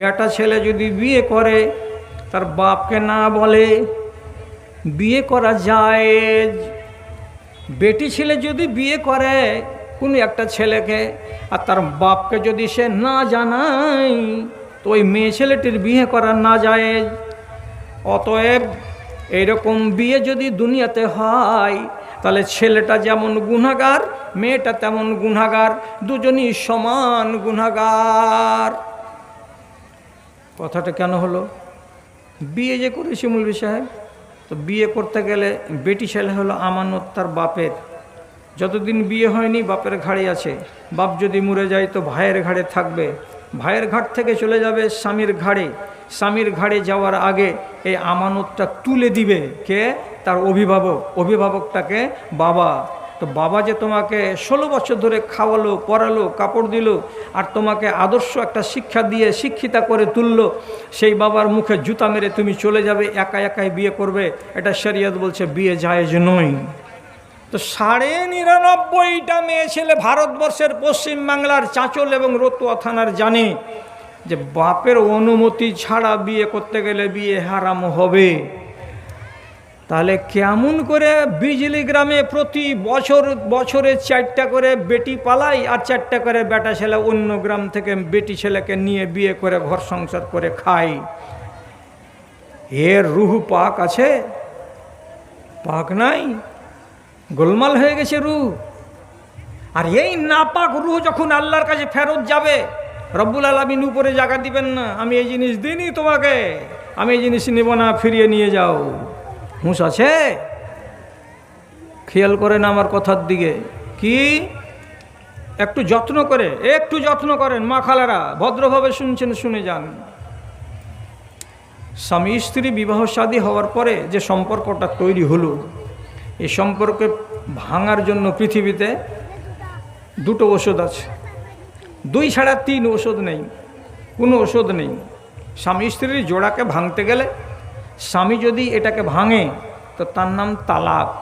একটা ছেলে যদি বিয়ে করে, তার বাপকে না বলে, বিয়ে করা যায় বেটি ছেলে যদি বিয়ে করে কোনো একটা ছেলেকে, আর তার বাপকে যদি সে না জানায়, তো ওই মেয়ে ছেলেটির বিয়ে করা না যায় অতএব এইরকম বিয়ে যদি দুনিয়াতে হয়, তাহলে ছেলেটা যেমন গুনাগার মেয়েটা তেমন গুনাগার দুজনই সমান গুনাগার কথাটা কেন হলো? বিয়ে যে করেছি মুলবি সাহেব, তো বিয়ে করতে গেলে বেটি ছেলে হলো আমানত তার বাপের। যতদিন বিয়ে হয়নি, বাপের ঘাড়ে আছে। বাপ যদি মরে যায়, তো ভাইয়ের ঘাড়ে থাকবে। ভাইয়ের ঘাট থেকে চলে যাবে স্বামীর ঘাড়ে। স্বামীর ঘাড়ে যাওয়ার আগে এই আমানতটা তুলে দিবে কে? তার অভিভাবক। অভিভাবকটাকে বাবা। তো বাবা যে তোমাকে ষোলো বছর ধরে খাওয়ালো, পড়ালো, কাপড় দিল আর তোমাকে আদর্শ একটা শিক্ষা দিয়ে শিক্ষিতা করে তুললো, সেই বাবার মুখে জুতা মেরে তুমি চলে যাবে একা একাই বিয়ে করবে। এটা শরিয়ত বলছে, বিয়ে জায়েজ নয়। তো সাড়ে নিরানব্বইটা মেয়ে ছেলে ভারতবর্ষের পশ্চিম বাংলার চাঁচল এবং রতুয়া থানার জানে যে বাপের অনুমতি ছাড়া বিয়ে করতে গেলে বিয়ে হারাম হবে। তাহলে কেমন করে বিজলি গ্রামে প্রতি বছর, বছরে চারটা করে বেটি পালাই আর চারটা করে বেটা ছেলে অন্য গ্রাম থেকে বেটি ছেলেকে নিয়ে বিয়ে করে ঘর সংসার করে খাই এর রুহু পাক আছে? পাক নাই? গোলমাল হয়ে গেছে রুহ। আর এই নাপাক রুহ যখন আল্লাহর কাছে ফেরত যাবে, রব্বুল আলমিন উপরে জায়গা দিবেন না। আমি এই জিনিস দিইনি তোমাকে। আমি এই জিনিস নেব না, ফিরিয়ে নিয়ে যাও। হুঁশ আছে? খেয়াল করেন আমার কথার দিকে। কি? একটু যত্ন করে, একটু যত্ন করেন, মা খালারা, ভদ্রভাবে শুনছেন, শুনে যান। স্বামী স্ত্রী বিবাহ শাদী হওয়ার পরে যে সম্পর্কটা তৈরি হলো, এই সম্পর্কে ভাঙার জন্য পৃথিবীতে দুটো ওষুধ আছে। দুই ছাড়া তিন ওষুধ নেই, কোনো ওষুধ নেই। স্বামী স্ত্রীর জোড়াকে ভাঙতে গেলে স্বামী যদি এটাকে ভাঙে, তো তার নাম তালাক।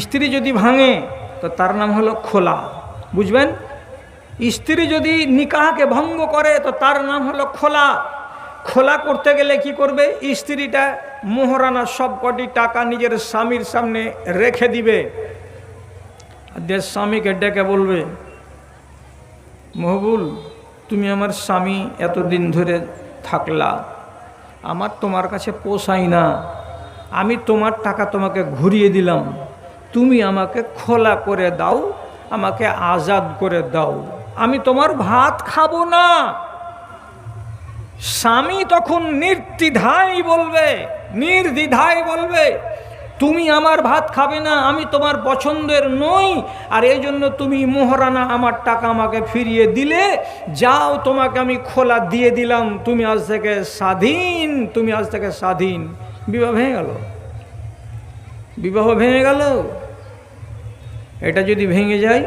স্ত্রী যদি ভাঙে, তো তার নাম হলো খোলা। বুঝবেন? স্ত্রী যদি নিকাহকে ভঙ্গ করে, তো তার নাম হলো খোলা। খোলা করতে গেলে কি করবে? স্ত্রীটা মোহরানা সব কটি টাকা নিজের স্বামীর সামনে রেখে দিবে। যে স্বামীকে ডেকে বলবে, মহবুল, তুমি আমার স্বামী এতদিন ধরে থাকলা। আমার তোমার কাছে পোষাই না। আমি তোমার টাকা তোমাকে ঘুরিয়ে দিলাম। তুমি আমাকে খোলা করে দাও, আমাকে আজাদ করে দাও। আমি তোমার ভাত খাব না। স্বামী তখন নির্দ্বিধায় বলবে নির্দ্বিধায় বলবে তুমি আমার ভাত খাবে না, আমি তোমার পছন্দের নই। আর এই জন্য তুমি মোহরানা আমার টাকা আমাকে ফিরিয়ে দিলে, যাও তোমাকে আমি খোলা দিয়ে দিলাম, তুমি আজ থেকে স্বাধীন, তুমি আজ থেকে স্বাধীন। বিবাহ ভেঙে গেল। বিবাহ ভেঙে গেল। এটা যদি ভেঙে যায়,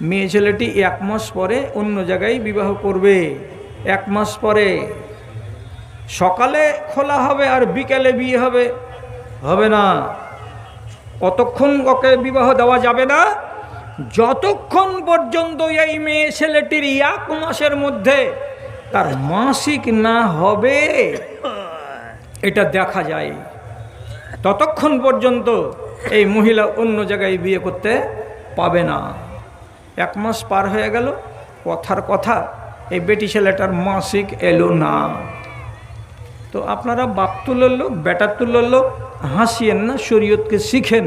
মেয়ে ছেলেটি এক মাস পরে অন্য জায়গায় বিবাহ করবে। এক মাস পরে সকালে খোলা হবে আর বিকেলে বিয়ে হবে। হবে না। কতক্ষণ ওকে বিবাহ দেওয়া যাবে না? যতক্ষণ পর্যন্ত এই মেয়ে ছেলেটির এক মাসের মধ্যে তার মাসিক না হবে, এটা দেখা যায়। ততক্ষণ পর্যন্ত এই মহিলা অন্য জায়গায় বিয়ে করতে পাবে না। এক মাস পার হয়ে গেল, কথার কথা, এই বেটি ছেলেটার মাসিক এলো না। তো আপনারা বাপ তুলের লোক বেটার তুলের লোক হাসিয়েন না, শরীয়তকে শিখেন।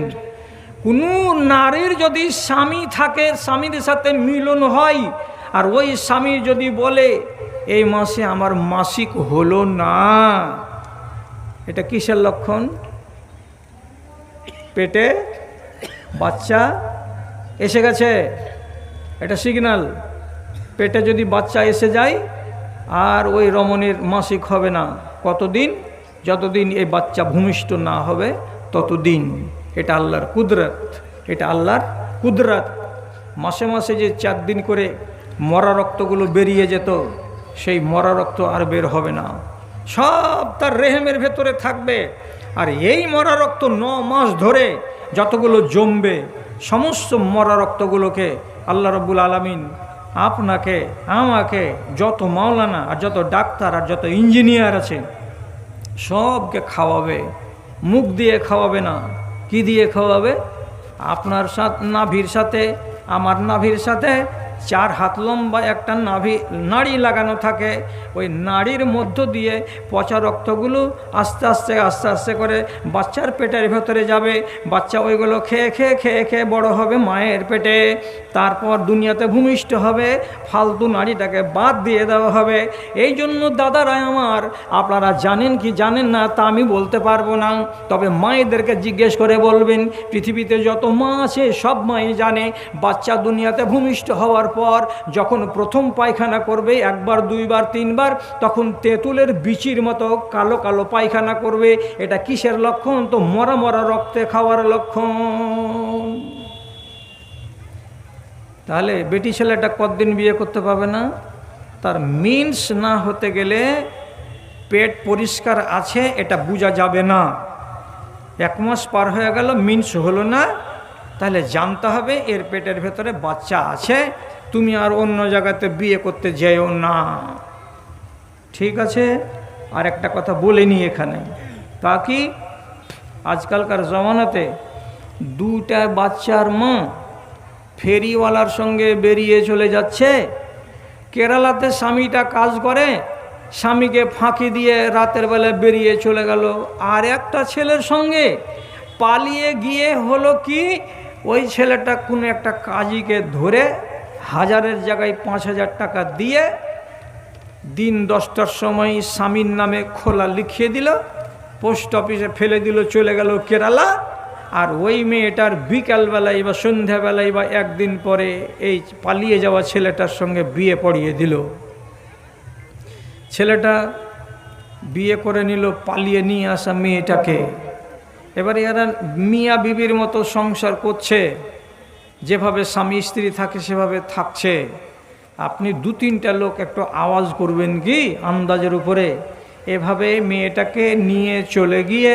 কোনো নারীর যদি স্বামী থাকে স্বামীর সাথে মিলন হয়, আর ওই স্বামী যদি বলে, এই মাসে আমার মাসিক হলো না। এটা কিসের লক্ষণ? পেটে বাচ্চা এসে গেছে। এটা সিগনাল পেটে যদি বাচ্চা এসে যায়, আর ওই রমণীর মাসিক হবে না। কতদিন? যতদিন এই বাচ্চা ভূমিষ্ঠ না হবে, ততদিন। এটা আল্লাহর কুদরত। এটা আল্লাহর কুদরত। মাসে মাসে যে চার দিন করে মরা রক্তগুলো বেরিয়ে যেত, সেই মরা রক্ত আর বের হবে না। সব তার রেহেমের ভেতরে থাকবে। আর এই মরা রক্ত ন মাস ধরে যতগুলো জমবে, সমস্ত মরা রক্তগুলোকে আল্লাহ রব্বুল আলমিন আপনাকে, আমাকে যত মাওলানা আর যত ডাক্তার আর যত ইঞ্জিনিয়ার আছে, সবকে খাওয়াবে, মুখ দিয়ে খাওয়াবে না, কি দিয়ে খাওয়াবে? আপনার সাথে নাভির সাথে, আমার নাভির সাথে চার হাত লম্বা একটা নাভি, নাড়ি লাগানো থাকে। ওই নাড়ির মধ্য দিয়ে পচা রক্তগুলো আস্তে আস্তে আস্তে আস্তে করে বাচ্চার পেটের ভেতরে যাবে। বাচ্চা ওইগুলো খেয়ে খেয়ে খেয়ে খেয়ে বড় হবে মায়ের পেটে। তারপর দুনিয়াতে ভূমিষ্ঠ হবে, ফালতু নাড়িটাকে বাদ দিয়ে দেওয়া হবে। এই জন্য দাদারা আমার, আপনারা জানেন কি জানেন না তা আমি বলতে পারব না। তবে মায়েদেরকে জিজ্ঞেস করে বলবেন, পৃথিবীতে যত মা আছে সব মাই জানে, বাচ্চা দুনিয়াতে ভূমিষ্ঠ হওয়ার পর যখন প্রথম পায়খানা করবে, একবার, দুইবার, তিনবার, তখন তেঁতুলের বিচির মতো কালো কালো পায়খানা করবে। এটা কিসের লক্ষণ? তো মরা মরা রক্তে খাওয়ার লক্ষণ। তাহলে বেটি ছেলেটা কতদিন বিয়ে করতে পাবে না? তার মিন্স না হতে গেলে পেট পরিষ্কার আছে, এটা বোঝা যাবে না। এক মাস পার হয়ে গেল মিন্স হলো না। তাহলে জানতে হবে, এর পেটের ভেতরে বাচ্চা আছে। তুমি আর অন্য জায়গাতে বিয়ে করতে যেও না। ঠিক আছে? আর একটা কথা বলে নি এখানে। তা কি? আজকালকার জমানাতে দুটা বাচ্চার মা ফেরিওয়ালার সঙ্গে বেরিয়ে চলে যাচ্ছে। কেরালাতে স্বামীটা কাজ করে, স্বামীকে ফাঁকি দিয়ে রাতের বেলায় বেরিয়ে চলে গেল। আর একটা ছেলের সঙ্গে পালিয়ে গিয়ে হলো কি? ওই ছেলেটা কোনো একটা কাজীকে ধরে হাজারের জায়গায় পাঁচ হাজার টাকা দিয়ে দিন দশটার সময় স্বামীর নামে খোলা লিখিয়ে দিল, পোস্ট অফিসে ফেলে দিল, চলে গেল কেরালা। আর ওই মেয়েটার বিকালবেলায় বা সন্ধ্যাবেলায় বা একদিন পরে এই পালিয়ে যাওয়া ছেলেটার সঙ্গে বিয়ে পড়িয়ে দিল। ছেলেটা বিয়ে করে নিল, পালিয়ে নিয়ে আসা মেয়েটাকে। এবারে এরা মিয়া বিবির মতো সংসার করছে। যেভাবে স্বামী স্ত্রী থাকে, সেভাবে থাকছে। আপনি দু তিনটা লোক একটু আওয়াজ করবেন কি আন্দাজের উপরে? এভাবে মেয়েটাকে নিয়ে চলে গিয়ে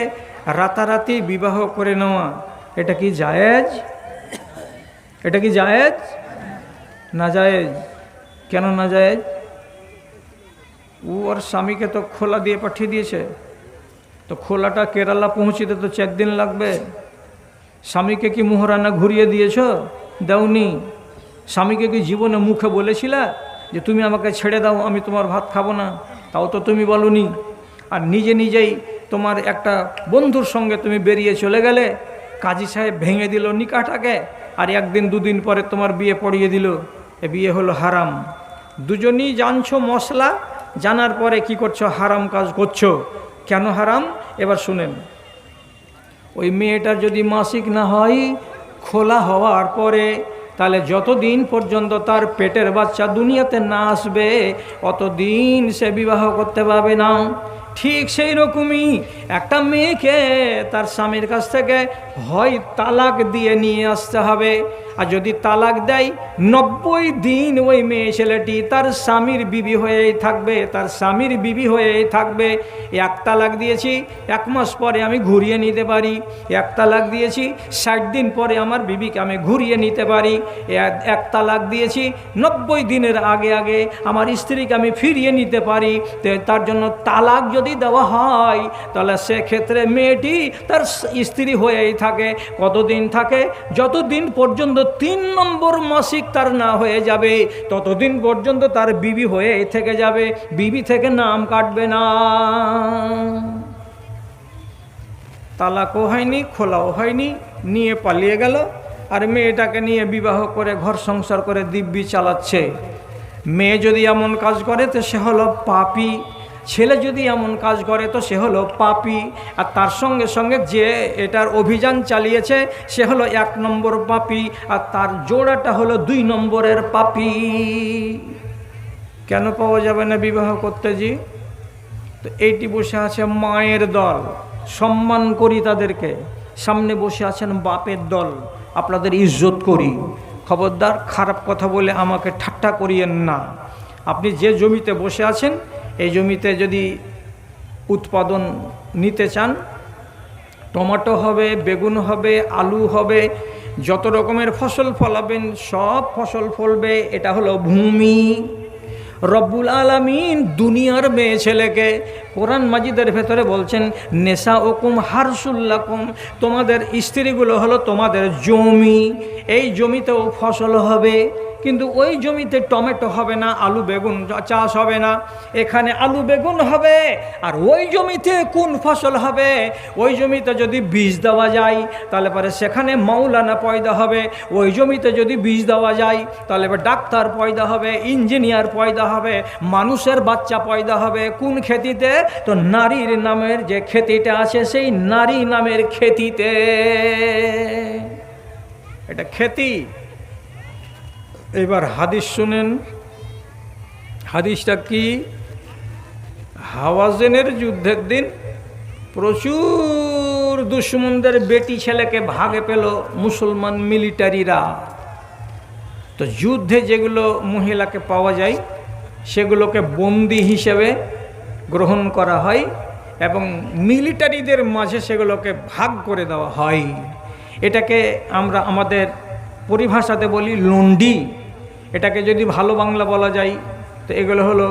রাতারাতি বিবাহ করে নেওয়া, এটা কি জায়েজ? এটা কি জায়েজ? না জায়েজ? কেন না জায়েজ? ও ওর স্বামীকে তো খোলা দিয়ে পাঠিয়ে দিয়েছে। তো খোলাটা কেরালা পৌঁছিতে তো চার দিন লাগবে। স্বামীকে কি মোহরানা ঘুরিয়ে দিয়েছ? দাওনি। স্বামীকে কি জীবনে মুখে বলেছিলা যে তুমি আমাকে ছেড়ে দাও, আমি তোমার ভাত খাব না? তাও তো তুমি বলনি। আর নিজে নিজেই তোমার একটা বন্ধুর সঙ্গে তুমি বেরিয়ে চলে গেলে, কাজী সাহেব ভেঙে দিল নিকাটাকে আর একদিন দুদিন পরে তোমার বিয়ে পড়িয়ে দিল। এ বিয়ে হলো হারাম। দুজনই জানছো মশলা, জানার পরে কি করছ? হারাম কাজ করছ। কেন হারাম? এবার শুনেন। ওই মেয়েটার যদি মাসিক না হয়, খোলা হওয়ার পরে, তাহলে যতদিন পর্যন্ত তার পেটের বাচ্চা দুনিয়াতে না আসবে, অতদিন সে বিবাহ করতে পারবে না। ঠিক সেই রকমই একটা মেয়েকে তার স্বামীর কাছ থেকে হয় তালাক দিয়ে নিয়ে আসতে হবে। আর যদি তালাক দেয়, নব্বই দিন ওই মেয়ে ছেলেটি তার স্বামীর বিবি হয়েই থাকবে, তার স্বামীর বিবি হয়েই থাকবে। এক তালাক দিয়েছি, এক মাস পরে আমি ঘুরিয়ে নিতে পারি। এক তালাক দিয়েছি, ষাট দিন পরে আমার বিবিকে আমি ঘুরিয়ে নিতে পারি। এক- তালাক দিয়েছি, নব্বই দিনের আগে আগে আমার স্ত্রীকে আমি ফিরিয়ে নিতে পারি। তার জন্য তালাক যদি দেওয়া হয়, তাহলে সেক্ষেত্রে মেয়েটি তার স্ত্রী হয়েই থাকে, কতদিন থাকে? যতদিন পর্যন্ত তিন নম্বর মাসিক তার না হয়ে যাবে, ততদিন পর্যন্ত তার বিবি হয়ে থেকে যাবে, বিবি থেকে নাম কাটবে না। তালাকও হয়নি, খোলাও হয়নি, নিয়ে পালিয়ে গেল, আর মেয়েটাকে নিয়ে বিবাহ করে ঘর সংসার করে দিব্যি চালাচ্ছে। মেয়ে যদি এমন কাজ করে, তো সে হলো পাপি। ছেলে যদি এমন কাজ করে, তো সে হলো পাপি। আর তার সঙ্গে সঙ্গে যে এটার অভিযান চালিয়েছে, সে হলো এক নম্বর পাপি। আর তার জোড়াটা হলো দুই নম্বরের পাপি। কেন পাওয়া যাবে না বিবাহ করতে জি? তো এইটি বসে আছে মায়ের দল। সম্মান করি তাদেরকে। সামনে বসে আছেন বাপের দল। আপনাদের ইজ্জত করি। খবরদার, খারাপ কথা বলে আমাকে ঠাট্টা করিয়েন না। আপনি যে জমিতে বসে আছেন এই জমিতে যদি উৎপাদন নিতে চান, টমেটো হবে, বেগুন হবে, আলু হবে, যত রকমের ফসল ফলাবেন, সব ফসল ফলবে, এটা হলো ভূমি। রব্বুল আলামিন দুনিয়ার মেয়ে ছেলেকে কোরআন মাজিদের ভেতরে বলছেন নেশা ওকুম হারসুল্লাকুম তোমাদের স্ত্রীগুলো হলো তোমাদের জমি। এই জমিতেও ফসল হবে। কিন্তু ওই জমিতে টমেটো হবে না, আলু বেগুন চাষ হবে না, এখানে আলু বেগুন হবে, আর ওই জমিতে কোন ফসল হবে? ওই জমিতে যদি বীজ দেওয়া যায়, তাহলে পরে সেখানে মাওলানা পয়দা হবে, ওই জমিতে যদি বীজ দেওয়া যায়, তাহলে এবার ডাক্তার পয়দা হবে, ইঞ্জিনিয়ার পয়দা হবে, মানুষের বাচ্চা পয়দা হবে, কোন খেতিতে? তো নারীর নামের যে খেতিটা আছে, সেই নারী নামের খেতিতে। এটা খেতি। এবার হাদিস শুনেন। হাদিসটা কি? হাওয়াজেনের যুদ্ধের দিন প্রচুর দুশ্মনদের বেটি ছেলেকে ভাগে পেল মুসলমান মিলিটারিরা। তো যুদ্ধে যেগুলো মহিলাকে পাওয়া যায়, সেগুলোকে বন্দি হিসেবে গ্রহণ করা হয় এবং মিলিটারিদের মাঝে সেগুলোকে ভাগ করে দেওয়া হয়। এটাকে আমরা আমাদের পরিভাষাতে বলি লন্ডি। এটাকে যদি ভালো বাংলা বলা যায়, তো এগুলো হলো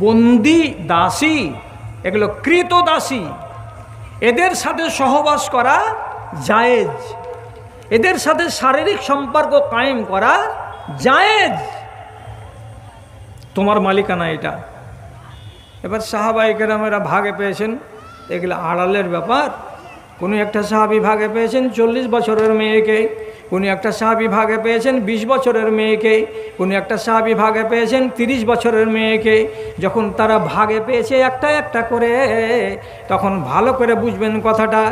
বন্দি দাসী, এগুলো কৃত দাসী। এদের সাথে সহবাস করা জায়েজ। এদের সাথে শারীরিক সম্পর্ক কায়েম করা জায়েজ। তোমার মালিকানা এটা। এবার সাহাবাই কেরামেরা ভাগে পেয়েছেন, এগুলো আড়ালের ব্যাপার। কোনো একটা সাহাবি ভাগে পেয়েছেন, চল্লিশ বছরের মেয়েকে কোনো একটা সাহাবি ভাগে পেয়েছেন ২০ বছরের মেয়েকে কোনো একটা সাহাবি ভাগে পেয়েছেন ৩০ বছরের মেয়েকে। যখন তারা ভাগে পেয়েছে একটা একটা করে, তখন ভালো করে বুঝবেন কথাটা,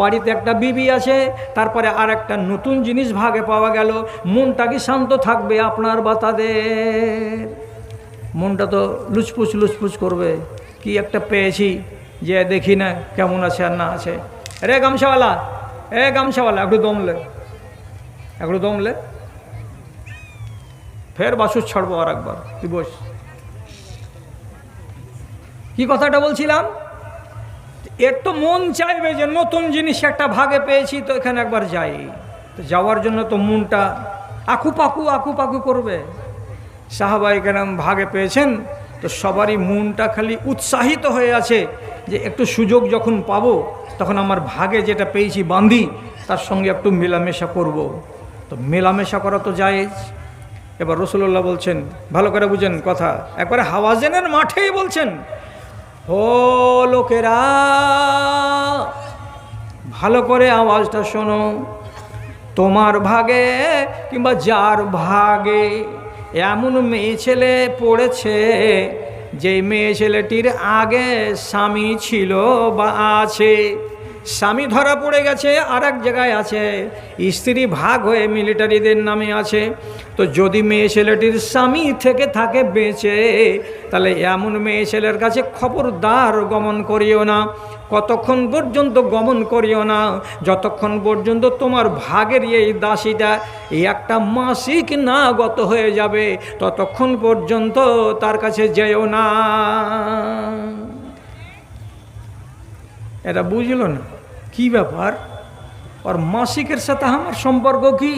বাড়িতে একটা বিবি আছে, তারপরে আর একটা নতুন জিনিস ভাগে পাওয়া গেল, মনটা কি শান্ত থাকবে আপনার বা তাদের? মনটা তো লুচপুচ লুচপুচ করবে, কি একটা পেয়েছি যে দেখি না কেমন আছে আর না আছে। রে গামছাওয়ালা, এ গামছাওয়ালা, একটু দমলে একটু দমলে ফের বাসুর ছাড়বো আর একবার। তুই বস। কি কথাটা বলছিলাম? এর তো মন চাইবে যে নতুন জিনিস একটা ভাগে পেয়েছি, তো এখানে একবার যাই। তো যাওয়ার জন্য তো মনটা আকু পাকু আকু পাকু করবে। সাহাবাই কেরাম ভাগে পেয়েছেন, তো সবারই মনটা খালি উৎসাহিত হয়ে আছে যে একটু সুযোগ যখন পাবো, তখন আমার ভাগে যেটা পেয়েছি বান্ধি, তার সঙ্গে একটু মেলামেশা করব। তো মেলামেশা করা তো জায়েজ। এবার রসুল্লাহ বলছেন, ভালো করে বুঝেন কথা, একবারে হাওয়াজেনের মাঠেই বলছেন, ও লোকেরা, ভালো করে আওয়াজটা শোনো, তোমার ভাগে কিংবা যার ভাগে এমন মেয়ে ছেলে পড়েছে যে মেয়ে ছেলেটির আগে স্বামী ছিল বা আছে স্বামী ধরা পড়ে গেছে আর এক জায়গায় আছে। স্ত্রী ভাগ হয়ে মিলিটারিদের নামে আছে। তো যদি মেয়ে ছেলেটির স্বামী থেকে থাকে বেঁচে, তাহলে এমন মেয়ে ছেলের কাছে খবরদার গমন করিও না। কতক্ষণ পর্যন্ত গমন করিও না, যতক্ষণ পর্যন্ত তোমার ভাগের এই দাসীটা এই একটা মাসিক না গত হয়ে যাবে, ততক্ষণ পর্যন্ত তার কাছে যেও না। এটা বুঝলো না। কি ব্যাপার? ওর মাসিকের সাথে আমার সম্পর্ক কি?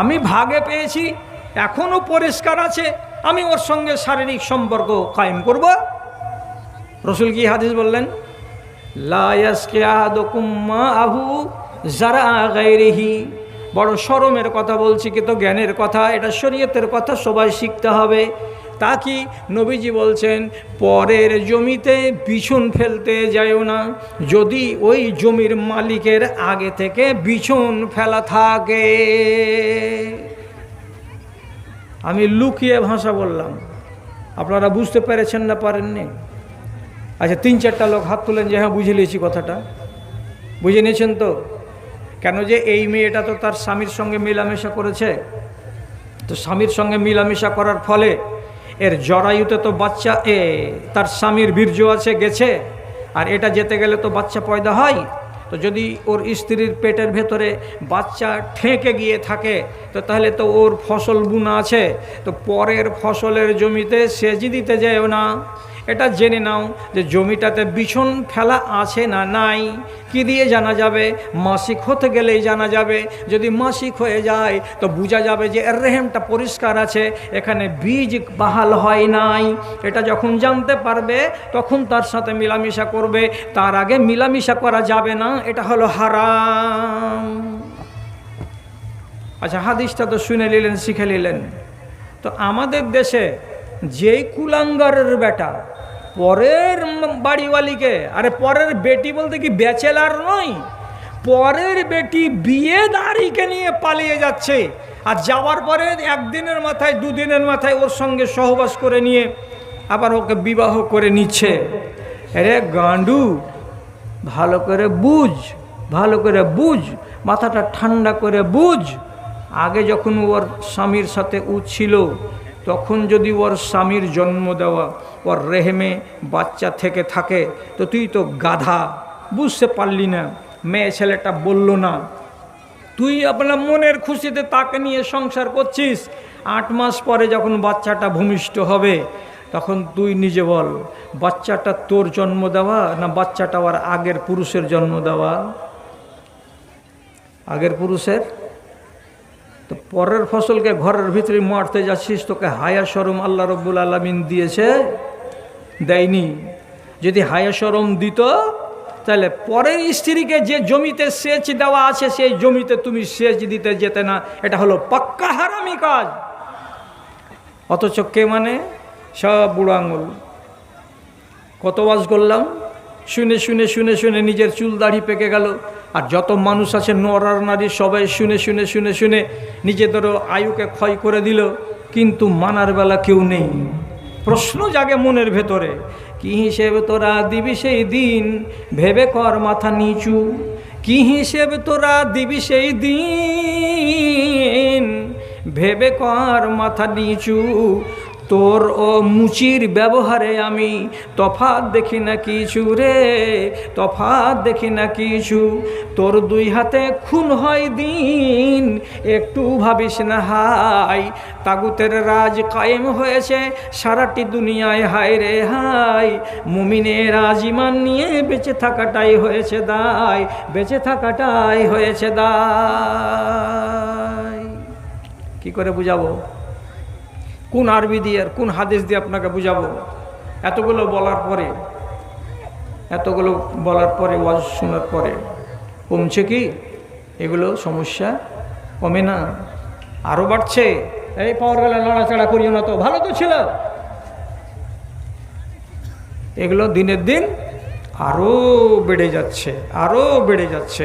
আমি ভাগে পেয়েছি এখনও পরিষ্কার আছে, আমি ওর সঙ্গে শারীরিক সম্পর্ক কায়েম করব। রসুল কি হাদিস বললেন? বড় সরমের কথা বলছি, কিন্তু জ্ঞানের কথা, এটা শরীয়তের কথা, সবাই শিখতে হবে। তা কি নবীজি বলছেন, পরের জমিতে বিছুন ফেলতে যায়ও না। যদি ওই জমির মালিকের আগে থেকে বিছুন ফেলা থাকে। আমি লুকিয়ে ভাষা বললাম। আপনারা বুঝতে পেরেছেন না পারেননি? আচ্ছা তিন চারটা লোক হাত তুলেন যে হ্যাঁ বুঝে নিয়েছি কথাটা। বুঝে নিয়েছেন তো? কেন যে এই মেয়েটা তো তার স্বামীর সঙ্গে মেলামেশা করেছে। তো স্বামীর সঙ্গে মেলামেশা করার ফলে এর জরায়ুতে তো বাচ্চা, এ, তার স্বামীর বীর্য আছে, গেছে। আর এটা যেতে গেলে তো বাচ্চা পয়দা হয়। তো যদি ওর স্ত্রীর পেটের ভেতরে বাচ্চা ঠেকে গিয়ে থাকে, তো তাহলে তো ওর ফসল বুনা আছে। তো পরের ফসলের জমিতে সেজি দিতে যায়ও না। এটা জেনে নাও যে জমিটাতে বিছন ফেলা আছে না নাই। কি দিয়ে জানা যাবে? মাসিক হতে গেলেই জানা যাবে। যদি মাসিক হয়ে যায়, তো বোঝা যাবে যে এর রেহেমটা পরিষ্কার আছে। এখানে বীজ বাহাল হয় নাই। এটা যখন জানতে পারবে, তখন তার সাথে মিলামিশা করবে। তার আগে মিলামিশা করা যাবে না, এটা হলো হারাম। আচ্ছা হাদিসটা তো শুনে নিলেন, শিখে নিলেন। তো আমাদের দেশে যেই কুলাঙ্গারের বেটা, পরের বাড়িওয়ালিকে, আরে পরের বেটি বলতে কি ব্যাচেলার নয়, পরের বেটি বিয়ে দাঁড়িকে নিয়ে পালিয়ে যাচ্ছে। আর যাওয়ার পরে একদিনের মাথায়, দুদিনের মাথায় ওর সঙ্গে সহবাস করে নিয়ে আবার ওকে বিবাহ করে নিচ্ছে। আরে গান্ডু, ভালো করে বুঝ, ভালো করে বুঝ, মাথাটা ঠান্ডা করে বুঝ। আগে যখন ওর স্বামীর সাথে উ ছিল তখন যদি ওর স্বামীর জন্ম দেওয়া, ওর রেহেমে বাচ্চা থেকে থাকে, তো তুই তো গাধা, বুঝতে পারলি না, মেয়ে ছেলেটা বলল না। তুই আপনার মনের খুশিতে তাকে নিয়ে সংসার করছিস, আট মাস পরে যখন বাচ্চাটা ভূমিষ্ঠ হবে, তখন তুই নিজে বল, বাচ্চাটা তোর জন্ম দেওয়া না বাচ্চাটা আর আগের পুরুষের জন্ম দেওয়া? আগের পুরুষের? পরের ফসলকে ঘরের ভিতরে মারতে যাচ্ছিস, তোকে হায়া সরম আল্লাহ রব্বুল আলমিন দিয়েছে, দেয়নি। যদি হায়া সরম দিত, তাহলে পরের স্ত্রীকে যে জমিতে সেচ দেওয়া আছে, সেই জমিতে তুমি সেচ দিতে যেতে না। এটা হলো পাক্কা হারামি কাজ। অথচ কে মানে? সব বুড়ো আঙুল। কত বাস করলাম? শুনে শুনে শুনে শুনে নিজের চুল দাড়ি পেকে গেল। আর যত মানুষ আছে নরার নারী সবাই শুনে শুনে শুনে শুনে নিজেদেরও আয়ুকে ক্ষয় করে দিল, কিন্তু মানার বেলা কেউ নেই। প্রশ্ন জাগে মনের ভেতরে, কি হিসেবে তোরা দিবি সেই দিন? ভেবে কর মাথা নিচু। কি হিসেবে তোরা দিবি সেই দিন? ভেবে কর মাথা নিচু। তোর ও মুচির ব্যবহারে আমি তফাত দেখি না কিছু রে, তফাৎ দেখি না কিছু। তোর দুই হাতে খুন হয় দিন, একটু ভাবিস না হাই তাগুতের রাজ কায়েম হয়েছে, সারাটি দুনিয়ায় হায় রে হাই মুমিনের রাজিমান নিয়ে বেঁচে থাকাটাই হয়েছে দায়, বেঁচে থাকাটাই হয়েছে দায়। কি করে বুঝাবো? কোন আরবি দিয়ে আর কোন হাদিস দিয়ে আপনাকে বুঝাবো? এতগুলো বলার পরে, এতগুলো বলার পরে, ওয়াজ শোনার পরে, কমছে কি? এগুলো সমস্যা কমে না। আরও বাড়ছে। এই পাওয়ার গেলে লড়াচড়া করিও না তো, ভালো তো ছিল। এগুলো দিনের দিন আরও বেড়ে যাচ্ছে আরও বেড়ে যাচ্ছে।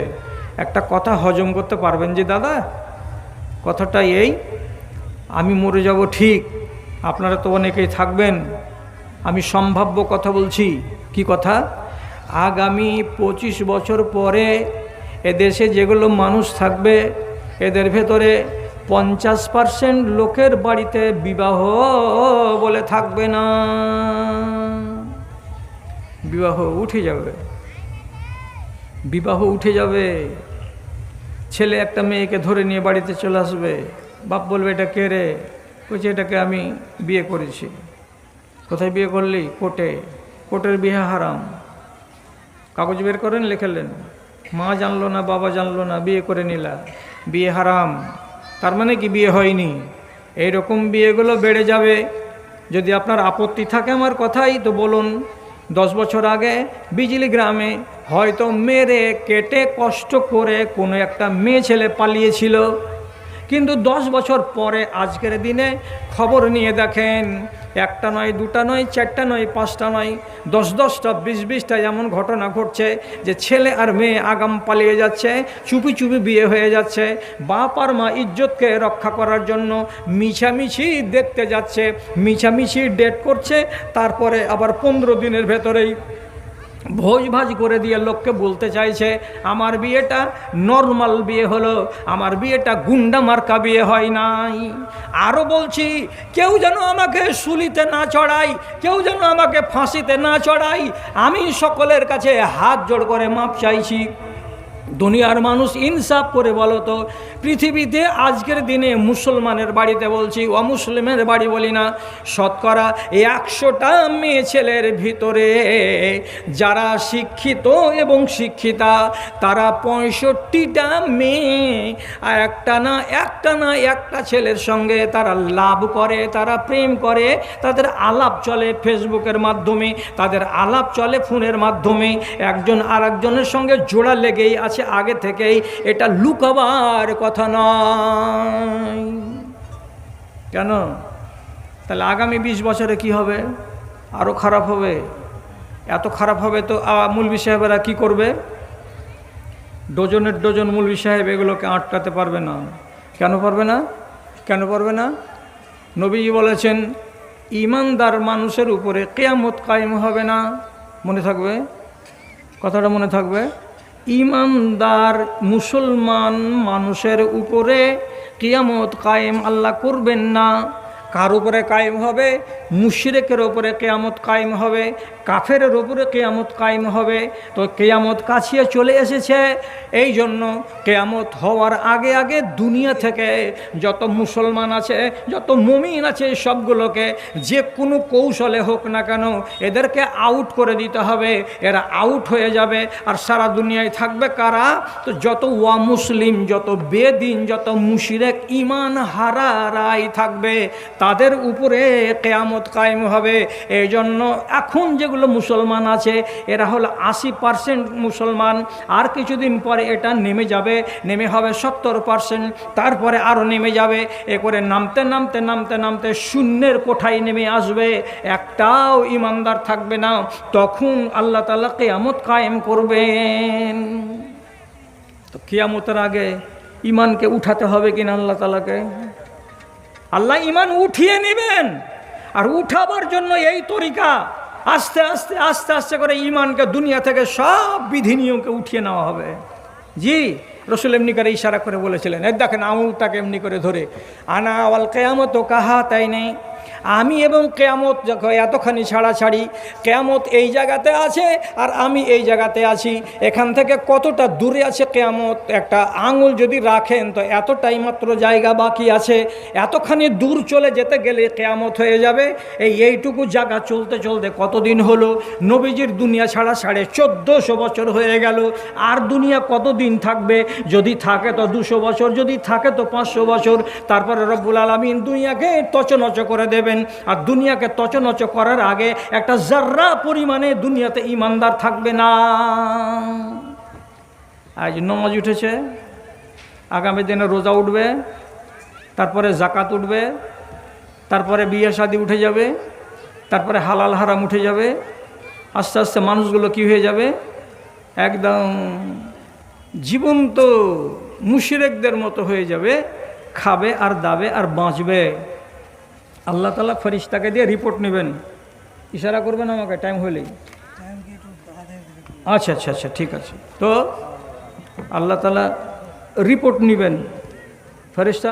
একটা কথা হজম করতে পারবেন যে দাদা? কথাটা এই, আমি মরে যাব ঠিক। আপনারা তো অনেকেই থাকবেন। আমি সম্ভাব্য কথা বলছি। কি কথা? আগামী পঁচিশ বছর পরে এদেশে যেগুলো মানুষ থাকবে, এদের ভেতরে পঞ্চাশ পার্সেন্ট লোকের বাড়িতে বিবাহ বলে থাকবে না। বিবাহ উঠে যাবে। বিবাহ উঠে যাবে। ছেলে একটা মেয়েকে ধরে নিয়ে বাড়িতে চলে আসবে। বাপ বলবে, এটা কে রে? বলছে এটাকে আমি বিয়ে করেছি। কোথায় বিয়ে করলি? কোর্টে। কোর্টের বিয়ে হারাম। কাগজ বের করেন, লেখালেন, মা জানলো না, বাবা জানলো না, বিয়ে করে নিলা। বিয়ে হারাম। তার মানে কি বিয়ে হয়নি? এই রকম বিয়েগুলো বেড়ে যাবে। যদি আপনার আপত্তি থাকে আমার কথাই, তো বলুন, দশ বছর আগে বিজলি গ্রামে হয়তো মেরে, কেটে কষ্ট করে কোনো একটা মেয়ে ছেলে পালিয়েছিল। কিন্তু দশ বছর পরে আজকের দিনে খবর নিয়ে দেখেন, একটা নয়, দুটা নয়, চারটা নয়, পাঁচটা নয়, দশ দশটা, বিশ বিশটা এমন ঘটনা ঘটছে যে ছেলে আর মেয়ে আগাম পালিয়ে যাচ্ছে, চুপি চুপি বিয়ে হয়ে যাচ্ছে, বাপ আর মা ইজ্জতকে রক্ষা করার জন্য মিছামিছি দেখতে যাচ্ছে, মিছামিছি ডেট করছে, তারপরে আবার পনেরো দিনের ভেতরেই ভোজ ভাজ করে দিয়ে লোককে বলতে চাইছে, আমার বিয়েটা নর্মাল বিয়ে হলো, আমার বিয়েটা গুন্ডা মার্কা বিয়ে হয় নাই। আরও বলছি, কেউ যেন আমাকে শুলিতে না চড়াই কেউ যেন আমাকে ফাঁসিতে না চড়াই আমি সকলের কাছে হাত জোড় করে মাপ চাইছি। দুনিয়ার মানুষ ইনসাফ করে বলো তো? পৃথিবীতে আজকের দিনে মুসলমানের বাড়িতে বলছি, অমুসলিমের বাড়ি বলি না, শতকরা একশোটা মেয়ে ছেলের ভিতরে যারা শিক্ষিত এবং শিক্ষিতা, তারা পঁয়ষট্টিটা মেয়ে, আর একটা না একটা না একটা ছেলের সঙ্গে তারা লাভ করে, তারা প্রেম করে, তাদের আলাপ চলে ফেসবুকের মাধ্যমে, তাদের আলাপ চলে ফোনের মাধ্যমে, একজন আরেকজনের সঙ্গে জোড়া লেগেই আছে আগে থেকেই এটা লুকাবার কথা নয়। কেন? তাহলে আগামী বিশ বছরে কি হবে? আরও খারাপ হবে? এত খারাপ হবে তো মুলবি সাহেবেরা কি করবে? ডজনের ডজন মুলবি সাহেব এগুলোকে আটকাতে পারবে না। কেন পারবে না? কেন পারবে না? নবীজি বলেছেন, ইমানদার মানুষের উপরে কেয়ামত কায়েম হবে না। মনে থাকবে? কথাটা মনে থাকবে? ইমানদার মুসলমান মানুষের উপরে কেয়ামত কায়েম আল্লাহ করবেন না। কার উপরে কায়েম হবে? মুশিরেকের ওপরে কেয়ামত কায়েম হবে। কাফেরের ওপরে কেয়ামত কায়েম হবে। তো কেয়ামত কাছিয়ে চলে এসেছে। এই জন্য কেয়ামত হওয়ার আগে আগে দুনিয়া থেকে যত মুসলমান আছে, যত মমিন আছে, সবগুলোকে যে কোনো কৌশলে হোক না কেন এদেরকে আউট করে দিতে হবে। এরা আউট হয়ে যাবে আর সারা দুনিয়ায় থাকবে কারা? তো যত ওয়া মুসলিম, যত বেদিন, যত মুশিরেক ইমান হারারাই থাকবে। তাদের উপরে কেয়ামত কায়েম হবে। এই জন্য এখন যেগুলো মুসলমান আছে, এরা হলো আশি পার্সেন্ট মুসলমান, আর কিছুদিন পরে এটা নেমে যাবে, নেমে হবে সত্তর পার্সেন্ট তারপরে আরও নেমে যাবে এ করে নামতে নামতে নামতে নামতে শূন্যের কোঠায় নেমে আসবে, একটাও ইমানদার থাকবে না, তখন আল্লাহ তালা কেয়ামত কায়েম করবেন। তো কেয়ামতের আগে ইমানকে উঠাতে হবে কিনা আল্লাহ তালাকে আল্লাহ ইমান উঠিয়ে নেবেন, আর উঠাবার জন্য এই তরিকা আস্তে আস্তে আস্তে আস্তে করে ইমানকে দুনিয়া থেকে সব বিধিনিয়মকে উঠিয়ে নেওয়া হবে। জি, রসুল এমনি করে ইশারা করে বলেছিলেন, এই দেখেন আমুল তাকে এমনি করে ধরে, আনা ওয়াল কেয়ামত কাহা তাই নেই আমি এবং কেয়ামত এতখানি ছাড়াছাড়ি, কেয়ামত এই জায়গাতে আছে আর আমি এই জায়গাতে আছি। এখান থেকে কতটা দূরে আছে কেয়ামত? একটা আঙুল যদি রাখেন, তো এতটাই মাত্র জায়গা বাকি আছে। এতখানি দূর চলে যেতে গেলে কেয়ামত হয়ে যাবে। এই এইটুকু জায়গা চলতে চলতে কতদিন হলো? নবীজির দুনিয়া ছাড়া সাড়ে চোদ্দোশো বছর হয়ে গেল। আর দুনিয়া কতদিন থাকবে? যদি থাকে তো দুশো বছর, যদি থাকে তো পাঁচশো বছর। তারপরে রব্বুল আলমিন দুনিয়াকে তচনচ করে দেবেন। আর দুনিয়াকে তচনচ করার আগে একটা জার্রা পরিমাণে দুনিয়াতে ইমানদার থাকবে না। আজ নমাজ উঠেছে, আগামী দিনে রোজা উঠবে, তারপরে জাকাত উঠবে, তারপরে বিয়ে শাদি উঠে যাবে, তারপরে হালাল হারাম উঠে যাবে, আস্তে আস্তে মানুষগুলো কি হয়ে যাবে? একদম জীবন্ত মুশিরেকদের মতো হয়ে যাবে, খাবে আর দাবে আর বাঁচবে। আল্লাহ তালা ফরিস্তাকে দিয়ে রিপোর্ট নেবেন। ইশারা করবেন আমাকে টাইম হলেই আচ্ছা আচ্ছা আচ্ছা ঠিক আছে। তো আল্লাহ তালা রিপোর্ট নেবেন। ফেরিস্তা